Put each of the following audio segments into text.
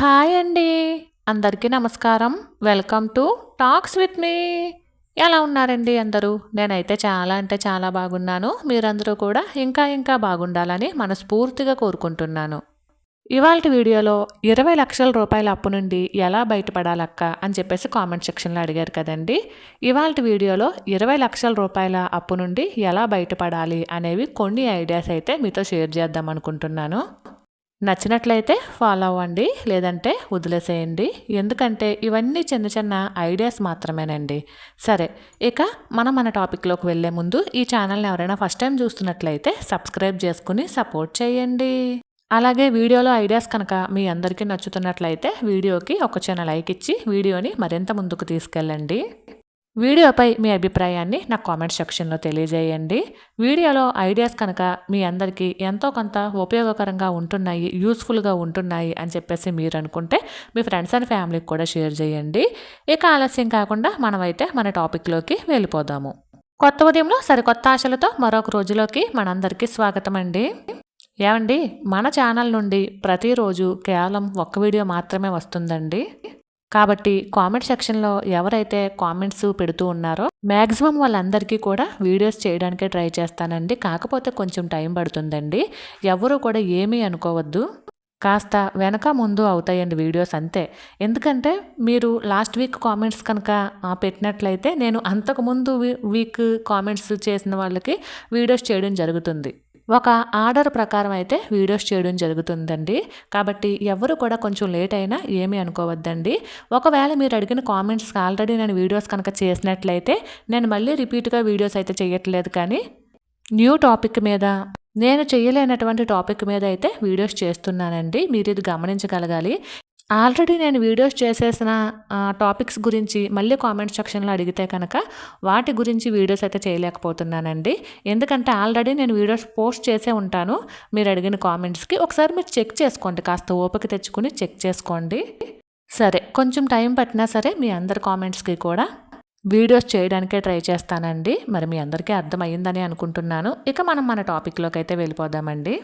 Hi అండి. అందరికీ నమస్కారం. Welcome to talks with me. ఎలా ఉన్నారండి అందరూ? నేనైతే చాలా అంటే చాలా బాగున్నాను. మీరందరూ కూడా ఇంకా ఇంకా బాగుండాలని మనస్ఫూర్తిగా కోరుకుంటున్నాను. ఇవాళ వీడియోలో ఇరవై లక్షల రూపాయల అప్పు నుండి ఎలా బయటపడాలక్క అని చెప్పేసి కామెంట్ సెక్షన్లో అడిగారు కదండి. ఇవాళ వీడియోలో ఇరవై లక్షల రూపాయల అప్పు నుండి ఎలా బయటపడాలి అనేవి కొన్ని ఐడియాస్ అయితే మీతో షేర్ చేద్దాం అనుకుంటున్నాను. నచ్చినట్లయితే ఫాలో అవ్వండి లేదంటే వదిలేసేయండి. ఎందుకంటే ఇవన్నీ చిన్న చిన్న ఐడియాస్ మాత్రమేనండి. సరే ఇక మనం మన టాపిక్లోకి వెళ్ళే ముందు ఈ ఛానల్ని ఎవరైనా ఫస్ట్ టైం చూస్తున్నట్లయితే సబ్స్క్రైబ్ చేసుకుని సపోర్ట్ చేయండి. అలాగే వీడియోలో ఐడియాస్ కనుక మీ అందరికీ నచ్చుతున్నట్లయితే వీడియోకి ఒక చిన్న లైక్ ఇచ్చి వీడియోని మరింత ముందుకు తీసుకెళ్ళండి. వీడియోపై మీ అభిప్రాయాన్ని నాకు కామెంట్ సెక్షన్లో తెలియజేయండి. వీడియోలో ఐడియాస్ కనుక మీ అందరికీ ఎంతో కొంత ఉపయోగకరంగా ఉంటున్నాయి యూస్ఫుల్గా ఉంటున్నాయి అని చెప్పేసి మీరు అనుకుంటే మీ ఫ్రెండ్స్ అండ్ ఫ్యామిలీకి కూడా షేర్ చేయండి. ఇక ఆలస్యం కాకుండా మనమైతే మన టాపిక్లోకి వెళ్ళిపోదాము. కొత్త ఉదయంలో సరికొత్త ఆశలతో మరొక రోజులోకి మనందరికీ స్వాగతం అండి ఏమండి మన ఛానల్ నుండి ప్రతిరోజు కేవలం ఒక్క వీడియో మాత్రమే వస్తుందండి. కాబట్టి కామెంట్ సెక్షన్లో ఎవరైతే కామెంట్స్ పెడుతూ ఉన్నారో మ్యాక్సిమం వాళ్ళందరికీ కూడా వీడియోస్ చేయడానికే ట్రై చేస్తానండి. కాకపోతే కొంచెం టైం పడుతుందండి. ఎవరు కూడా ఏమీ అనుకోవద్దు. కాస్త వెనక ముందు అవుతాయండి వీడియోస్ అంతే. ఎందుకంటే మీరు లాస్ట్ వీక్ కామెంట్స్ కనుక పెట్టినట్లయితే నేను అంతకుముందు వీక్ కామెంట్స్ చేసిన వాళ్ళకి వీడియోస్ చేయడం జరుగుతుంది. ఒక ఆర్డర్ ప్రకారం అయితే వీడియోస్ చేయడం జరుగుతుందండి. కాబట్టి ఎవరు కూడా కొంచెం లేట్ అయినా ఏమీ అనుకోవద్దండి. ఒకవేళ మీరు అడిగిన కామెంట్స్ ఆల్రెడీ నేను వీడియోస్ కనుక చేసినట్లయితే నేను మళ్ళీ రిపీట్గా వీడియోస్ అయితే చేయట్లేదు కానీ న్యూ టాపిక్ మీద నేను చేయలేనటువంటి టాపిక్ మీద అయితే వీడియోస్ చేస్తున్నానండి. మీరు ఇది గమనించగలగాలి. ఆల్రెడీ నేను వీడియోస్ చేసేసిన టాపిక్స్ గురించి మళ్ళీ కామెంట్ సెక్షన్లో అడిగితే కనుక వాటి గురించి వీడియోస్ అయితే చేయలేకపోతున్నానండి. ఎందుకంటే ఆల్రెడీ నేను వీడియోస్ పోస్ట్ చేసే ఉంటాను. మీరు అడిగిన కామెంట్స్కి ఒకసారి మీరు చెక్ చేసుకోండి. కాస్త ఓపిక తెచ్చుకుని చెక్ చేసుకోండి. సరే కొంచెం టైం పట్టినా సరే మీ అందరి కామెంట్స్కి కూడా వీడియోస్ చేయడానికే ట్రై చేస్తానండి. మరి మీ అందరికీ అర్థమయ్యిందని అనుకుంటున్నాను. ఇక మనం మన టాపిక్లోకి అయితే వెళ్ళిపోదామండి.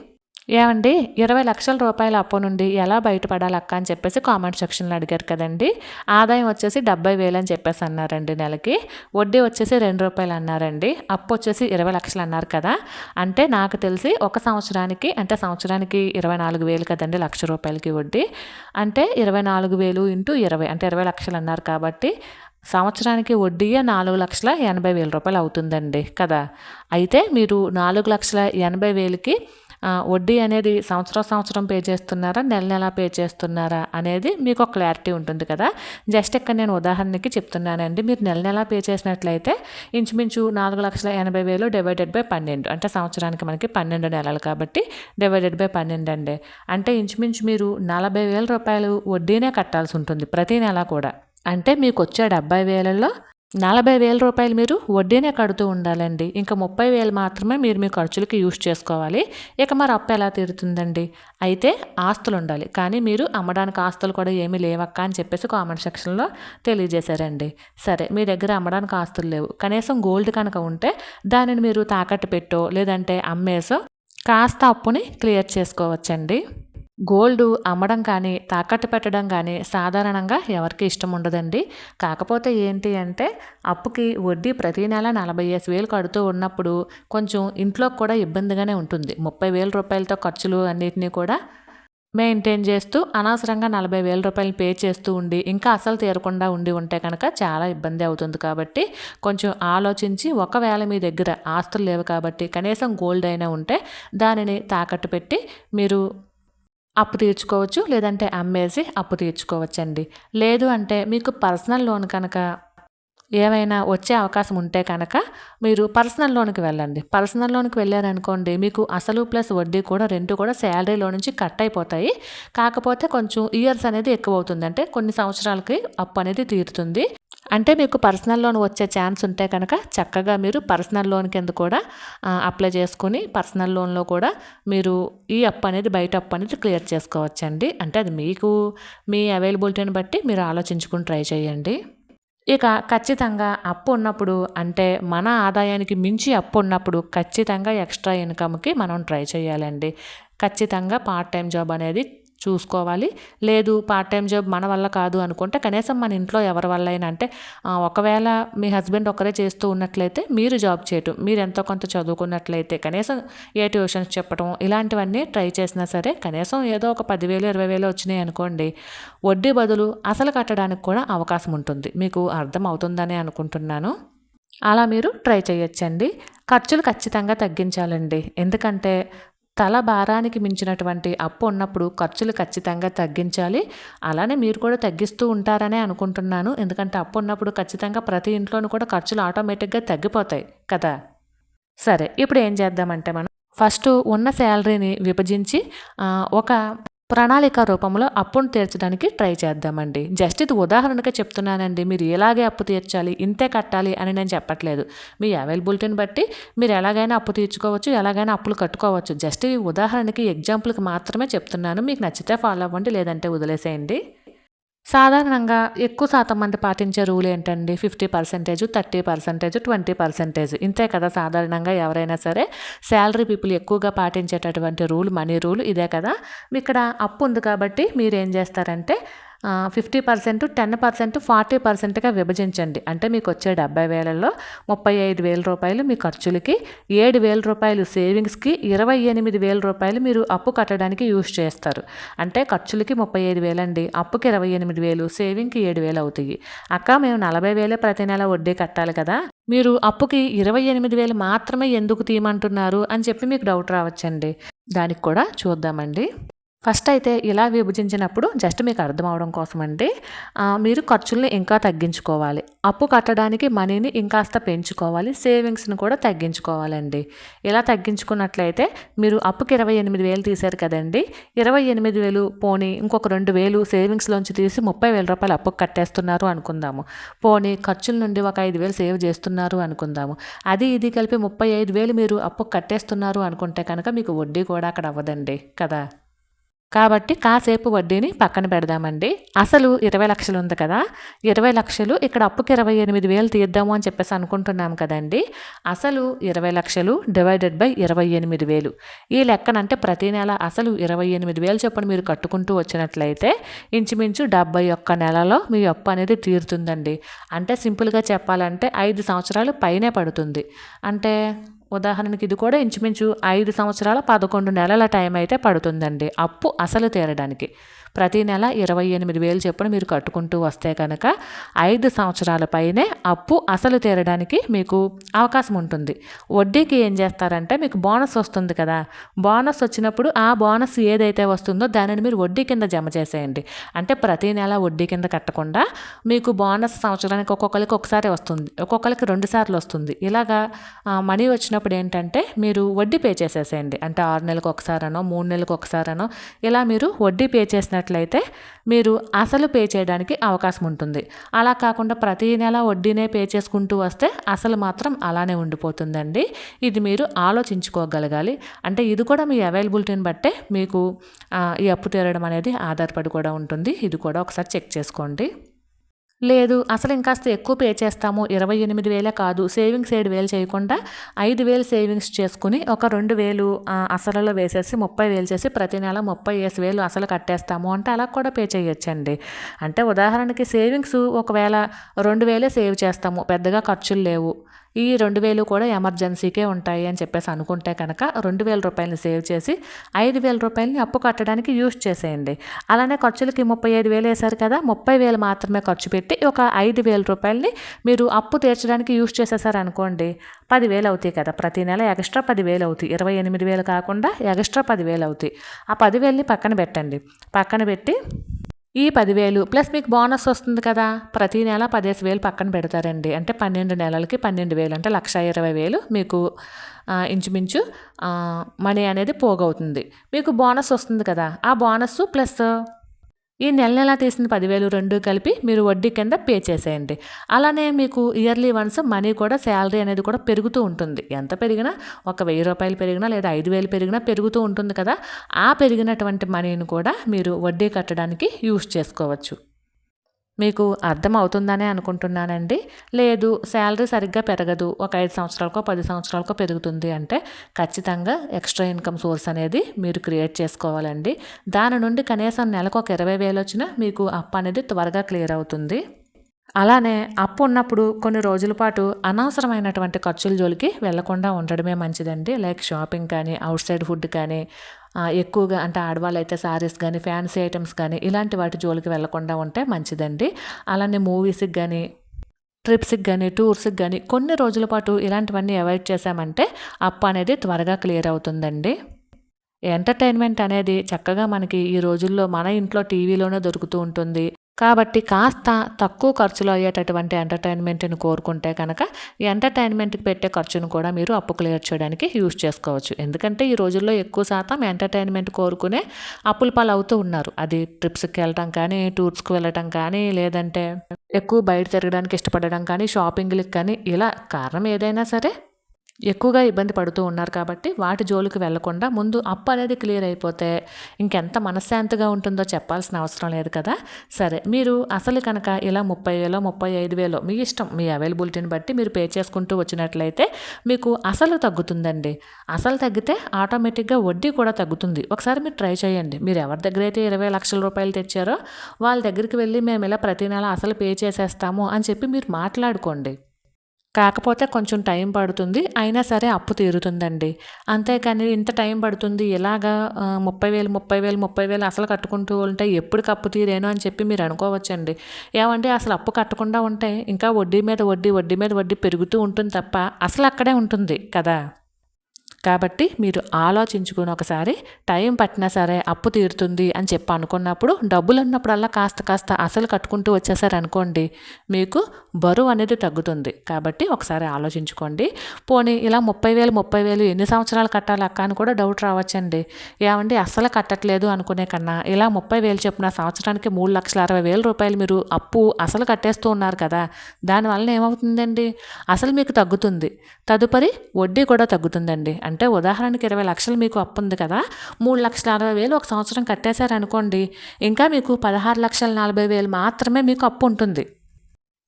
ఏమండి? ఇరవై లక్షల రూపాయల అప్పు నుండి ఎలా బయటపడాలి అక్క అని చెప్పేసి కామెంట్ సెక్షన్లో అడిగారు కదండి. ఆదాయం వచ్చేసి డెబ్బై వేలు అని చెప్పేసి అన్నారండి నెలకి. వడ్డీ వచ్చేసి రెండు రూపాయలు అన్నారండి. అప్పు వచ్చేసి ఇరవై లక్షలు అన్నారు కదా. అంటే నాకు తెలిసి ఒక సంవత్సరానికి అంటే సంవత్సరానికి ఇరవై నాలుగు వేలు కదండి లక్ష రూపాయలకి వడ్డీ. అంటే ఇరవై నాలుగు వేలు ఇంటూ ఇరవై అంటే ఇరవై లక్షలు అన్నారు కాబట్టి సంవత్సరానికి వడ్డీయే నాలుగు లక్షల ఎనభై వేల రూపాయలు అవుతుందండి కదా. అయితే మీరు నాలుగు లక్షల ఎనభై వేలకి వడ్డీ అనేది సంవత్సరం సంవత్సరం పే చేస్తున్నారా నెల నెల పే చేస్తున్నారా అనేది మీకు ఒక క్లారిటీ ఉంటుంది కదా. జస్ట్ ఇక్కడ నేను ఉదాహరణకి చెప్తున్నానండి. మీరు నెల నెల పే చేసినట్లయితే ఇంచుమించు నాలుగు లక్షల ఎనభై వేలు డివైడెడ్ బై పన్నెండు. అంటే సంవత్సరానికి మనకి పన్నెండు నెలలు కాబట్టి డివైడెడ్ బై పన్నెండు అండి. అంటే ఇంచుమించు మీరు నలభై వేల రూపాయలు వడ్డీనే కట్టాల్సి ఉంటుంది ప్రతి నెల కూడా. అంటే మీకు వచ్చే డెబ్బై వేలలో నలభై వేల రూపాయలు మీరు వడ్డీనే కడుతూ ఉండాలండి. ఇంకా ముప్పై వేలు మాత్రమే మీరు మీ ఖర్చులకి యూజ్ చేసుకోవాలి. ఇక మరి అప్పు ఎలా తీరుతుందండి? అయితే ఆస్తులు ఉండాలి. కానీ మీరు అమ్మడానికి ఆస్తులు కూడా ఏమీ లేవక్క అని చెప్పేసి కామెంట్ సెక్షన్లో తెలియజేశారండి. సరే మీ దగ్గర అమ్మడానికి ఆస్తులు లేవు. కనీసం గోల్డ్ కనుక ఉంటే దానిని మీరు తాకట్టు పెట్టో లేదంటే అమ్మేసో కాస్త అప్పుని క్లియర్ చేసుకోవచ్చండి. గోల్డ్ అమ్మడం కానీ తాకట్టు పెట్టడం కానీ సాధారణంగా ఎవరికి ఇష్టం ఉండదండి. కాకపోతే ఏంటి అంటే అప్పుకి వడ్డీ ప్రతి నెల నలభై ఐదు వేలు కడుతూ ఉన్నప్పుడు కొంచెం ఇంట్లో కూడా ఇబ్బందిగానే ఉంటుంది. ముప్పై వేల రూపాయలతో ఖర్చులు అన్నిటినీ కూడా మెయింటైన్ చేస్తూ అనవసరంగా నలభై వేల రూపాయలు పే చేస్తూ ఉండి ఇంకా అసలు తీరకుండా ఉండి ఉంటే కనుక చాలా ఇబ్బంది అవుతుంది కాబట్టి కొంచెం ఆలోచించి ఒకవేళ మీ దగ్గర ఆస్తులు లేవు కాబట్టి కనీసం గోల్డ్ అయినా ఉంటే దానిని తాకట్టు పెట్టి మీరు అప్పు తీర్చుకోవచ్చు లేదంటే అమ్మేసి అప్పు తీర్చుకోవచ్చండి. లేదు అంటే మీకు పర్సనల్ లోన్ కనుక ఏమైనా వచ్చే అవకాశం ఉంటే కనుక మీరు పర్సనల్ లోన్కి వెళ్ళండి. పర్సనల్ లోన్కి వెళ్ళారనుకోండి మీకు అసలు ప్లస్ వడ్డీ కూడా రెండు కూడా శాలరీలో నుంచి కట్ అయిపోతాయి. కాకపోతే కొంచెం ఇయర్స్ అనేది ఎక్కువ అవుతుంది అంటే కొన్ని సంవత్సరాలకి అప్పు అనేది తీరుతుంది. అంటే మీకు పర్సనల్ లోన్ వచ్చే ఛాన్స్ ఉంటే కనుక చక్కగా మీరు పర్సనల్ లోన్ కింద కూడా అప్లై చేసుకుని పర్సనల్ లోన్లో కూడా మీరు ఈ అప్పు అనేది బయట అప్పు అనేది క్లియర్ చేసుకోవచ్చండి. అంటే అది మీకు మీ అవైలబిలిటీని బట్టి మీరు ఆలోచించుకుని ట్రై చేయండి. ఇక ఖచ్చితంగా అప్పు ఉన్నప్పుడు అంటే మన ఆదాయానికి మించి అప్పు ఉన్నప్పుడు ఖచ్చితంగా ఎక్స్ట్రా ఇన్కమ్కి మనం ట్రై చేయాలండి. ఖచ్చితంగా పార్ట్ టైం జాబ్ అనేది చూసుకోవాలి. లేదు పార్ట్ టైం జాబ్ మన వల్ల కాదు అనుకుంటే కనీసం మన ఇంట్లో ఎవరి వల్ల అయినా అంటే ఒకవేళ మీ హస్బెండ్ ఒకరే చేస్తూ ఉన్నట్లయితే మీరు జాబ్ చేయటం మీరు ఎంతో కొంత చదువుకున్నట్లయితే కనీసం ఏ ట్యూషన్స్ చెప్పడం ఇలాంటివన్నీ ట్రై చేసినా సరే కనీసం ఏదో ఒక పదివేలు ఇరవై వేలు వచ్చినాయి అనుకోండి వడ్డీ బదులు అసలు కట్టడానికి కూడా అవకాశం ఉంటుంది. మీకు అర్థం అవుతుందని అనుకుంటున్నాను. అలా మీరు ట్రై చేయొచ్చండి. ఖర్చులు ఖచ్చితంగా తగ్గించాలండి. ఎందుకంటే తల భారానికి మించినటువంటి అప్పు ఉన్నప్పుడు ఖర్చులు ఖచ్చితంగా తగ్గించాలి. అలానే మీరు కూడా తగ్గిస్తూ ఉంటారనే అనుకుంటున్నాను. ఎందుకంటే అప్పు ఉన్నప్పుడు ఖచ్చితంగా ప్రతి ఇంట్లోనూ కూడా ఖర్చులు ఆటోమేటిక్గా తగ్గిపోతాయి కదా. సరే ఇప్పుడు ఏం చేద్దామంటే మనం ఫస్ట్ ఉన్న శాలరీని విభజించి ఒక ప్రణాళిక రూపంలో అప్పును తీర్చడానికి ట్రై చేద్దామండి. జస్ట్ ఇది ఉదాహరణగా చెప్తున్నానండి. మీరు ఎలాగే అప్పు తీర్చాలి? ఇంతే కట్టాలి అని నేను చెప్పట్లేదు. మీ అవైలబిలిటీని బట్టి మీరు ఎలాగైనా అప్పు తీర్చుకోవచ్చు ఎలాగైనా అప్పులు కట్టుకోవచ్చు. జస్ట్ ఈ ఉదాహరణకి ఎగ్జాంపుల్కి మాత్రమే చెప్తున్నాను. మీకు నచ్చితే ఫాలో అవ్వండి లేదంటే వదిలేసేయండి. సాధారణంగా ఎక్కువ శాతం మంది పాటించే రూల్ ఏంటండి? Fifty percentage thirty percentage twenty percentage. ఇంతే కదా సాధారణంగా ఎవరైనా సరే శాలరీ పీపుల్ ఎక్కువగా పాటించేటటువంటి రూల్ మనీ రూల్ ఇదే కదా. ఇక్కడ అప్పు ఉంది కాబట్టి మీరు ఏం చేస్తారంటే fifty percent ten percent forty పర్సెంట్గా విభజించండి. అంటే మీకు వచ్చే డెబ్బై వేలలో ముప్పై ఐదు వేల రూపాయలు మీ ఖర్చులకి ఏడు వేల రూపాయలు సేవింగ్స్కి ఇరవై ఎనిమిది వేల రూపాయలు మీరు అప్పు కట్టడానికి యూజ్ చేస్తారు. అంటే ఖర్చులకి ముప్పై ఐదు వేలండి. అప్పుకి ఇరవై ఎనిమిది వేలు సేవింగ్కి ఏడు వేలు అవుతాయి. అక్క మేము నలభై వేలే ప్రతి నెల వడ్డీ కట్టాలి కదా. మీరు అప్పుకి ఇరవై ఎనిమిది వేలు మాత్రమే ఎందుకు తీయమంటున్నారు అని చెప్పి మీకు డౌట్ రావచ్చండి. దానికి కూడా చూద్దామండి. ఫస్ట్ అయితే ఇలా విభజించినప్పుడు జస్ట్ మీకు అర్థం అవడం కోసం అండి మీరు ఖర్చుల్ని ఇంకా తగ్గించుకోవాలి. అప్పు కట్టడానికి మనీని ఇంకాస్త పెంచుకోవాలి సేవింగ్స్ని కూడా తగ్గించుకోవాలండి. ఇలా తగ్గించుకున్నట్లయితే మీరు అప్పుకి ఇరవై ఎనిమిది వేలు తీశారు కదండి ఇరవై ఎనిమిది వేలు పోనీ ఇంకొక రెండు వేలు సేవింగ్స్లోంచి తీసి ముప్పై వేల రూపాయలు అప్పుకు కట్టేస్తున్నారు అనుకుందాము. పోనీ ఖర్చుల నుండి ఒక ఐదు వేలు సేవ్ చేస్తున్నారు అనుకుందాము. అది ఇది కలిపి ముప్పై ఐదు వేలు మీరు అప్పు కట్టేస్తున్నారు అనుకుంటే కనుక మీకు వడ్డీ కూడా అక్కడ అవ్వదండి కదా? కాబట్టి కాసేపు వడ్డీని పక్కన పెడదామండి. అసలు ఇరవై లక్షలు ఉంది కదా. ఇరవై లక్షలు ఇక్కడ అప్పుకి ఇరవై ఎనిమిది వేలు తీద్దాము అని చెప్పేసి అనుకుంటున్నాం కదండి. అసలు ఇరవై లక్షలు డివైడెడ్ బై ఇరవై ఎనిమిది వేలు. ఈ లెక్కనంటే ప్రతి నెల అసలు ఇరవై ఎనిమిది వేలు చొప్పున మీరు కట్టుకుంటూ వచ్చినట్లయితే ఇంచుమించు డెబ్బై ఒక్క నెలలో మీ అప్పు అనేది తీరుతుందండి. అంటే సింపుల్గా చెప్పాలంటే ఐదు సంవత్సరాలు పైనే పడుతుంది. అంటే ఉదాహరణకి ఇది కూడా ఇంచుమించు ఐదు సంవత్సరాల పదకొండు నెలల టైం అయితే పడుతుందండి. అప్పు అసలు తీరడానికి. ప్రతి నెల ఇరవై ఎనిమిది వేలు చెప్పున మీరు కట్టుకుంటూ వస్తే కనుక ఐదు సంవత్సరాల పైనే అప్పు అసలు తీరడానికి మీకు అవకాశం ఉంటుంది. వడ్డీకి ఏం చేస్తారంటే మీకు బోనస్ వస్తుంది కదా. బోనస్ వచ్చినప్పుడు ఆ బోనస్ ఏదైతే వస్తుందో దానిని మీరు వడ్డీ కింద జమ చేసేయండి. అంటే ప్రతి నెల వడ్డీ కింద కట్టకుండా మీకు బోనస్ సంవత్సరానికి ఒక్కొక్కరికి ఒకసారి వస్తుంది. ఒక్కొక్కరికి రెండు సార్లు వస్తుంది. ఇలాగా మనీ వచ్చినప్పుడు ఏంటంటే మీరు వడ్డీ పే చేసేసేయండి. అంటే ఆరు నెలలకు ఒకసారనో మూడు నెలలకు ఒకసారనో ఇలా మీరు వడ్డీ పే చేసిన చేసినట్లయితే మీరు అసలు పే చేయడానికి అవకాశం ఉంటుంది. అలా కాకుండా ప్రతి నెల వడ్డీనే పే చేసుకుంటూ వస్తే అసలు మాత్రం అలానే ఉండిపోతుందండి. ఇది మీరు ఆలోచించుకోగలగాలి. అంటే ఇది కూడా మీ అవైలబిలిటీని బట్టే మీకు ఈ అప్పు తీరడం అనేది ఆధారపడి కూడా ఉంటుంది. ఇది కూడా ఒకసారి చెక్ చేసుకోండి. లేదు అసలు ఇంకాస్త ఎక్కువ పే చేస్తాము. ఇరవై ఎనిమిది వేలే కాదు. సేవింగ్స్ ఏడు వేలు చేయకుండా ఐదు వేలు సేవింగ్స్ చేసుకుని ఒక రెండు వేలు అసలలో వేసేసి ముప్పై వేలు చేసి ప్రతి నెల ముప్పై వేసి వేలు అసలు కట్టేస్తాము అంటే అలా కూడా పే చేయొచ్చండి. అంటే ఉదాహరణకి సేవింగ్స్ ఒకవేళ రెండు వేలే సేవ్ చేస్తాము. పెద్దగా ఖర్చులు లేవు. ఈ రెండు వేలు కూడా ఎమర్జెన్సీకే ఉంటాయి అని చెప్పేసి అనుకుంటే కనుక రెండు వేల రూపాయలని సేవ్ చేసి ఐదు వేల రూపాయలని అప్పు కట్టడానికి యూజ్ చేసేయండి. అలానే ఖర్చులకి ముప్పై ఐదు వేలు వేశారు కదా ముప్పై వేలు మాత్రమే ఖర్చు పెట్టి ఒక ఐదు వేల రూపాయలని మీరు అప్పు తీర్చడానికి యూజ్ చేసేసారనుకోండి పదివేలు అవుతాయి కదా ప్రతి నెల ఎక్స్ట్రా పదివేలు అవుతాయి. ఇరవై ఎనిమిది వేలు కాకుండా ఎక్స్ట్రా పదివేలు అవుతాయి. ఆ పదివేలని పక్కన పెట్టండి. పక్కన పెట్టి ఈ పదివేలు ప్లస్ మీకు బోనస్ వస్తుంది కదా. ప్రతి నెల పదిహేను వేలు పక్కన పెడతారండి. అంటే పన్నెండు నెలలకి పన్నెండు వేలు అంటే లక్ష ఇరవై వేలు మీకు ఇంచుమించు మనీ అనేది పోగవుతుంది. మీకు బోనస్ వస్తుంది కదా. ఆ బోనస్ ప్లస్ ఈ నెల నెల తీసిన పదివేలు రెండు కలిపి మీరు వడ్డీ కింద పే చేసేయండి. అలానే మీకు ఇయర్లీ వన్స్ మనీ కూడా శాలరీ అనేది కూడా పెరుగుతూ ఉంటుంది. ఎంత పెరిగినా ఒక వెయ్యి రూపాయలు పెరిగినా లేదా ఐదు వేలు పెరిగినా పెరుగుతూ ఉంటుంది కదా. ఆ పెరిగినటువంటి మనీని కూడా మీరు వడ్డీ కట్టడానికి యూస్ చేసుకోవచ్చు. మీకు అర్థమవుతుందనే అనుకుంటున్నానండి. లేదు శాలరీ సరిగ్గా పెరగదు. ఒక ఐదు సంవత్సరాలకో పది సంవత్సరాలకో పెరుగుతుంది అంటే ఖచ్చితంగా ఎక్స్ట్రా ఇన్కమ్ సోర్స్ అనేది మీరు క్రియేట్ చేసుకోవాలండి. దాని నుండి కనీసం నెలకు ఒక ఇరవై వేలు వచ్చినా మీకు అప్ అనేది త్వరగా క్లియర్ అవుతుంది. అలానే అప్పు ఉన్నప్పుడు కొన్ని రోజుల పాటు అనవసరమైనటువంటి ఖర్చుల జోలికి వెళ్ళకుండా ఉండడమే మంచిదండి. లైక్ షాపింగ్ కానీ అవుట్ సైడ్ ఫుడ్ కానీ ఎక్కువగా అంటే ఆడవాళ్ళు అయితే శారీస్ కానీ ఫ్యాన్సీ ఐటమ్స్ కానీ ఇలాంటి వాటి జోలికి వెళ్ళకుండా ఉంటే మంచిదండి. అలానే మూవీస్కి కానీ ట్రిప్స్కి కానీ టూర్స్కి కానీ కొన్ని రోజుల పాటు ఇలాంటివన్నీ అవాయిడ్ చేశామంటే అప్పు అనేది త్వరగా క్లియర్ అవుతుందండి. ఎంటర్టైన్మెంట్ అనేది చక్కగా మనకి ఈ రోజుల్లో మన ఇంట్లో టీవీలోనే దొరుకుతూ ఉంటుంది. కాబట్టి కాస్త తక్కువ ఖర్చులో అయ్యేటటువంటి ఎంటర్టైన్మెంట్ని కోరుకుంటే కనుక ఈ ఎంటర్టైన్మెంట్కి పెట్టే ఖర్చును కూడా మీరు అప్పు క్లియర్ చేయడానికి యూజ్ చేసుకోవచ్చు. ఎందుకంటే ఈ రోజుల్లో ఎక్కువ శాతం ఎంటర్టైన్మెంట్ కోరుకునే అప్పుల పాలు అవుతూ ఉన్నారు. అది ట్రిప్స్కి వెళ్ళటం కానీ టూర్స్కి వెళ్ళటం కానీ లేదంటే ఎక్కువ బయట తిరగడానికి ఇష్టపడడం కానీ షాపింగ్లకు కానీ ఇలా కారణం ఏదైనా సరే ఎక్కువగా ఇబ్బంది పడుతూ ఉన్నారు కాబట్టి వాటి జోలికి వెళ్ళకుండా ముందు అప్పు అనేది క్లియర్ అయిపోతే ఇంకెంత మనశ్శాంతిగా ఉంటుందో చెప్పాల్సిన అవసరం లేదు కదా. సరే మీరు అసలు కనుక ఇలా ముప్పై వేలో ముప్పై ఐదు వేలో మీ ఇష్టం మీ అవైలబిలిటీని బట్టి మీరు పే చేసుకుంటూ వచ్చినట్లయితే మీకు అసలు తగ్గుతుందండి. అసలు తగ్గితే ఆటోమేటిక్గా వడ్డీ కూడా తగ్గుతుంది. ఒకసారి మీరు ట్రై చేయండి. మీరు ఎవరి దగ్గర అయితే ఇరవై లక్షల రూపాయలు తెచ్చారో వాళ్ళ దగ్గరికి వెళ్ళి మేము ఇలా ప్రతి నెల అసలు పే చేసేస్తాము అని చెప్పి మీరు మాట్లాడుకోండి. కాకపోతే కొంచెం టైం పడుతుంది అయినా సరే అప్పు తీరుతుందండి. అంతేకాని ఇంత టైం పడుతుంది ఇలాగా ముప్పై వేలు ముప్పై వేలు ముప్పై వేలు అసలు కట్టుకుంటూ ఉంటే ఎప్పుడు అప్పు తీరేను అని చెప్పి మీరు అనుకోవచ్చండి. ఏమంటే అసలు అప్పు కట్టకుండా ఉంటే ఇంకా వడ్డీ మీద వడ్డీ వడ్డీ మీద వడ్డీ పెరుగుతూ ఉంటుంది తప్ప అసలు అక్కడే ఉంటుంది కదా. కాబట్టి మీరు ఆలోచించుకుని ఒకసారి టైం పట్టినా సరే అప్పు తీరుతుంది అని చెప్పి అనుకున్నప్పుడు డబ్బులు ఉన్నప్పుడల్లా కాస్త కాస్త అసలు కట్టుకుంటూ వచ్చేసారనుకోండి మీకు బరువు అనేది తగ్గుతుంది. కాబట్టి ఒకసారి ఆలోచించుకోండి. పోనీ ఇలా ముప్పై వేలు ముప్పై వేలు ఎన్ని సంవత్సరాలు కట్టాలి అక్క అని కూడా డౌట్ రావచ్చండి. ఏమండి అస్సలు కట్టట్లేదు అనుకునే కన్నా ఇలా ముప్పై వేలు చెప్పిన సంవత్సరానికి మూడు లక్షల అరవై వేల రూపాయలు మీరు అప్పు అసలు కట్టేస్తూ ఉన్నారు కదా దానివల్ల ఏమవుతుందండి? అసలు మీకు తగ్గుతుంది. తదుపరి వడ్డీ కూడా తగ్గుతుందండి. అంటే ఉదాహరణకి ఇరవై లక్షలు మీకు అప్పు ఉంది కదా మూడు లక్షల అరవై వేలు ఒక సంవత్సరం కట్టేశారనుకోండి ఇంకా మీకు పదహారు లక్షల నలభై వేలు మాత్రమే మీకు అప్పు ఉంటుంది.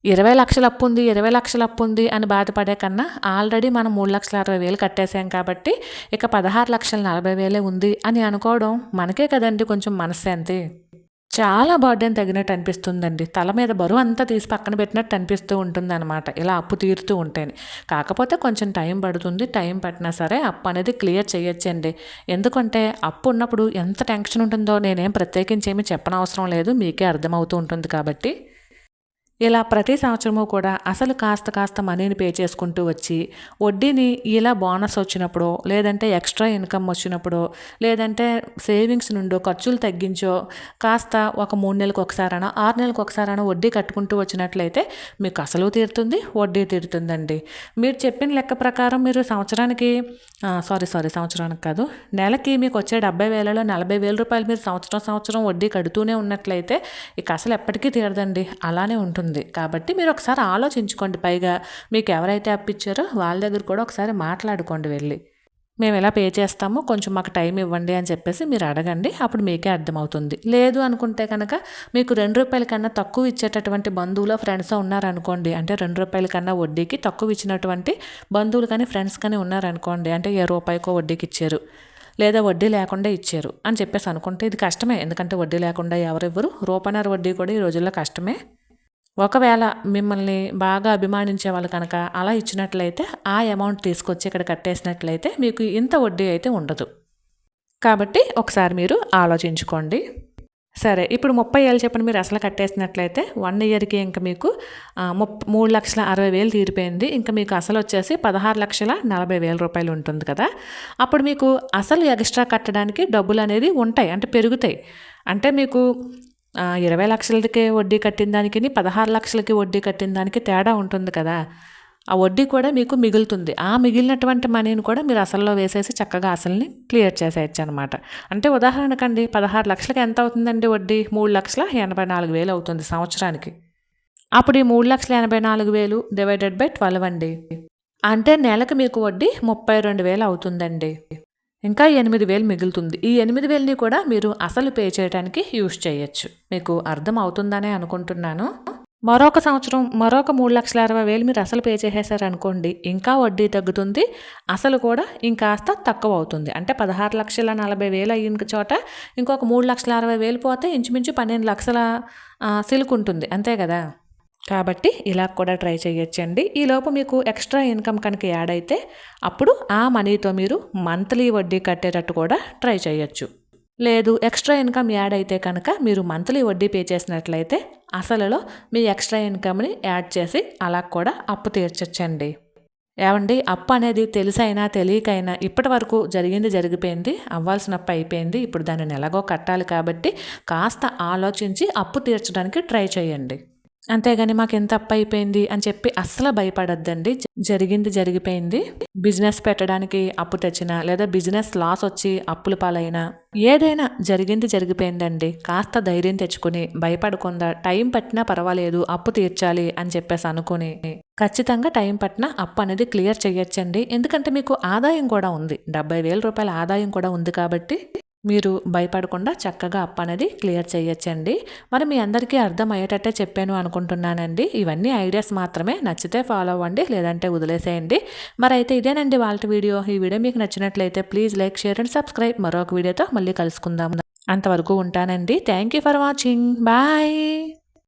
ఇరవై లక్షల అప్పు ఉంది ఇరవై లక్షల అప్పు ఉంది అని బాధపడే కన్నా ఆల్రెడీ మనం మూడు లక్షల అరవై వేలు కట్టేసాం కాబట్టి ఇక పదహారు లక్షల నలభై వేలే ఉంది అని అనుకోవడం మనకే కదండి కొంచెం మనశ్శాంతి. చాలా బర్డెన్ తగినట్టు అనిపిస్తుందండి. తల మీద బరువు అంతా తీసి పక్కన పెట్టినట్టు అనిపిస్తూ ఉంటుంది అనమాట ఇలా అప్పు తీరుతూ ఉంటేనే. కాకపోతే కొంచెం టైం పడుతుంది. టైం పట్టినా సరే అప్పు అనేది క్లియర్ చేయొచ్చండి. ఎందుకంటే అప్పు ఉన్నప్పుడు ఎంత టెన్షన్ ఉంటుందో నేనేం ప్రత్యేకించి ఏమి చెప్పనవసరం లేదు. మీకే అర్థమవుతూ ఉంటుంది కాబట్టి. ఇలా ప్రతి సంవత్సరము కూడా అసలు కాస్త కాస్త మనీని పే చేసుకుంటూ వచ్చి వడ్డీని ఇలా బోనస్ వచ్చినప్పుడు లేదంటే ఎక్స్ట్రా ఇన్కమ్ వచ్చినప్పుడు లేదంటే సేవింగ్స్ నుండో ఖర్చులు తగ్గించో కాస్త ఒక మూడు నెలలకు ఒకసారైనా ఆరు నెలలకు ఒకసారైనా వడ్డీ కట్టుకుంటూ వచ్చినట్లయితే మీకు అసలు తీరుతుంది వడ్డీ తీరుతుందండి. మీరు చెప్పిన లెక్క ప్రకారం మీరు సంవత్సరానికి సారీ సారీ సంవత్సరానికి కాదు నెలకి మీకు వచ్చే డెబ్బై వేలలో నలభై వేల రూపాయలు మీరు సంవత్సరం సంవత్సరం వడ్డీ కడుతూనే ఉన్నట్లయితే ఇక అసలు ఎప్పటికీ తీరదండి. అలానే ఉంటుంది. ఉంటుంది. కాబట్టి మీరు ఒకసారి ఆలోచించుకోండి. పైగా మీకు ఎవరైతే అప్పించారో వాళ్ళ దగ్గర కూడా ఒకసారి మాట్లాడుకోండి వెళ్ళి. మేము ఎలా పే చేస్తామో కొంచెం మాకు టైం ఇవ్వండి అని చెప్పేసి మీరు అడగండి. అప్పుడు మీకే అర్థమవుతుంది. లేదు అనుకుంటే కనుక మీకు రెండు రూపాయల కన్నా తక్కువ ఇచ్చేటటువంటి బంధువులు ఫ్రెండ్స్ ఉన్నారనుకోండి. అంటే రెండు రూపాయల కన్నా వడ్డీకి తక్కువ ఇచ్చినటువంటి బంధువులు కానీ ఫ్రెండ్స్ కానీ ఉన్నారనుకోండి. అంటే ఏ రూపాయికో వడ్డీకి ఇచ్చారు. లేదా వడ్డీ లేకుండా ఇచ్చారు అని చెప్పేసి అనుకుంటే ఇది కష్టమే. ఎందుకంటే వడ్డీ లేకుండా ఎవరెవ్వరు రూపాయినర వడ్డీ కూడా ఈ రోజుల్లో కష్టమే. ఒకవేళ మిమ్మల్ని బాగా అభిమానించే వాళ్ళు కనుక అలా ఇచ్చినట్లయితే ఆ అమౌంట్ తీసుకొచ్చి ఇక్కడ కట్టేసినట్లయితే మీకు ఇంత వడ్డీ అయితే ఉండదు. కాబట్టి ఒకసారి మీరు ఆలోచించుకోండి. సరే ఇప్పుడు ముప్పై ఏళ్ళు చెప్పండి మీరు అసలు కట్టేసినట్లయితే వన్ ఇయర్కి ఇంకా మీకు ముప్ మూడు లక్షల అరవై వేలు తీరిపోయింది. ఇంకా మీకు అసలు వచ్చేసి పదహారు లక్షల నలభై వేల రూపాయలు ఉంటుంది కదా. అప్పుడు మీకు అసలు ఎక్స్ట్రా కట్టడానికి డబ్బులు అనేది ఉంటాయి అంటే పెరుగుతాయి. అంటే మీకు ఇరవై లక్షలకి వడ్డీ కట్టిన దానికి పదహారు లక్షలకి వడ్డీ కట్టిన దానికి తేడా ఉంటుంది కదా. ఆ వడ్డీ కూడా మీకు మిగులుతుంది. ఆ మిగిలినటువంటి మనీని కూడా మీరు అసల్లో వేసేసి చక్కగా అసలుని క్లియర్ చేసేయచ్చు అనమాట అంటే ఉదాహరణకండి పదహారు లక్షలకి ఎంత అవుతుందండి వడ్డీ? మూడు లక్షల ఎనభై నాలుగు వేలు అవుతుంది సంవత్సరానికి. అప్పుడు ఈ మూడు లక్షల ఎనభై నాలుగు వేలు డివైడెడ్ బై ట్వెల్వ్ అండి. అంటే నెలకు మీకు వడ్డీ ముప్పై రెండు వేలు అవుతుందండి. ఇంకా ఎనిమిది వేలు మిగులుతుంది. ఈ ఎనిమిది వేలని కూడా మీరు అసలు పే చేయడానికి యూజ్ చేయొచ్చు. మీకు అర్థం అవుతుందనే అనుకుంటున్నాను. మరొక సంవత్సరం మరొక మూడు లక్షల అరవై వేలు మీరు అసలు పే చేసేసారనుకోండి ఇంకా వడ్డీ తగ్గుతుంది. అసలు కూడా ఇంకాస్త తక్కువ అవుతుంది. అంటే పదహారు లక్షల నలభై వేలు అయిన చోట ఇంకొక మూడు లక్షల అరవై వేలు పోతే ఇంచుమించు పన్నెండు లక్షల సిలుకుంటుంది సిల్క్ ఉంటుంది. అంతే కదా? కాబట్టి ఇలా కూడా ట్రై చేయొచ్చండి. ఈలోపు మీకు ఎక్స్ట్రా ఇన్కమ్ కనుక యాడ్ అయితే అప్పుడు ఆ మనీతో మీరు మంత్లీ వడ్డీ కట్టేటట్టు కూడా ట్రై చేయొచ్చు. లేదు ఎక్స్ట్రా ఇన్కమ్ యాడ్ అయితే కనుక మీరు మంత్లీ వడ్డీ పే చేసినట్లయితే అసలులో మీ ఎక్స్ట్రా ఇన్కమ్ని యాడ్ చేసి అలా కూడా అప్పు తీర్చొచ్చండి. ఏమండి అప్పు అనేది తెలిసైనా తెలియకైనా ఇప్పటి వరకు జరిగింది జరిగిపోయింది అవ్వాల్సిన అప్పు అయిపోయింది ఇప్పుడు దాన్ని ఎలాగో కట్టాలి కాబట్టి కాస్త ఆలోచించి అప్పు తీర్చడానికి ట్రై చేయండి. అంతేగాని మాకు ఎంత అప్పు అయిపోయింది అని చెప్పి అస్సలు భయపడద్దండి. జరిగింది జరిగిపోయింది. బిజినెస్ పెట్టడానికి అప్పు తెచ్చినా లేదా బిజినెస్ లాస్ వచ్చి అప్పుల పాలైనా ఏదైనా జరిగింది జరిగిపోయిందండి. కాస్త ధైర్యం తెచ్చుకుని భయపడకుండా టైం పట్టినా పర్వాలేదు అప్పు తీర్చాలి అని చెప్పేసి అనుకుని ఖచ్చితంగా టైం పట్టిన అప్పు అనేది క్లియర్ చేయొచ్చండి ఎందుకంటే మీకు ఆదాయం కూడా ఉంది. డెబ్బై వేల రూపాయల ఆదాయం కూడా ఉంది కాబట్టి మీరు భయపడకుండా చక్కగా అప్ అనేది క్లియర్ చేయొచ్చండి. మరి మీ అందరికీ అర్థమయ్యేటట్టే చెప్పాను అనుకుంటున్నానండి. ఇవన్నీ ఐడియాస్ మాత్రమే. నచ్చితే ఫాలో అవ్వండి లేదంటే వదిలేసేయండి. మరి అయితే ఇదేనండి వాళ్ళ వీడియో. ఈ వీడియో మీకు నచ్చినట్లయితే please like share and subscribe. మరొక వీడియోతో మళ్ళీ కలుసుకుందాం. అంతవరకు ఉంటానండి. Thank you for watching. Bye.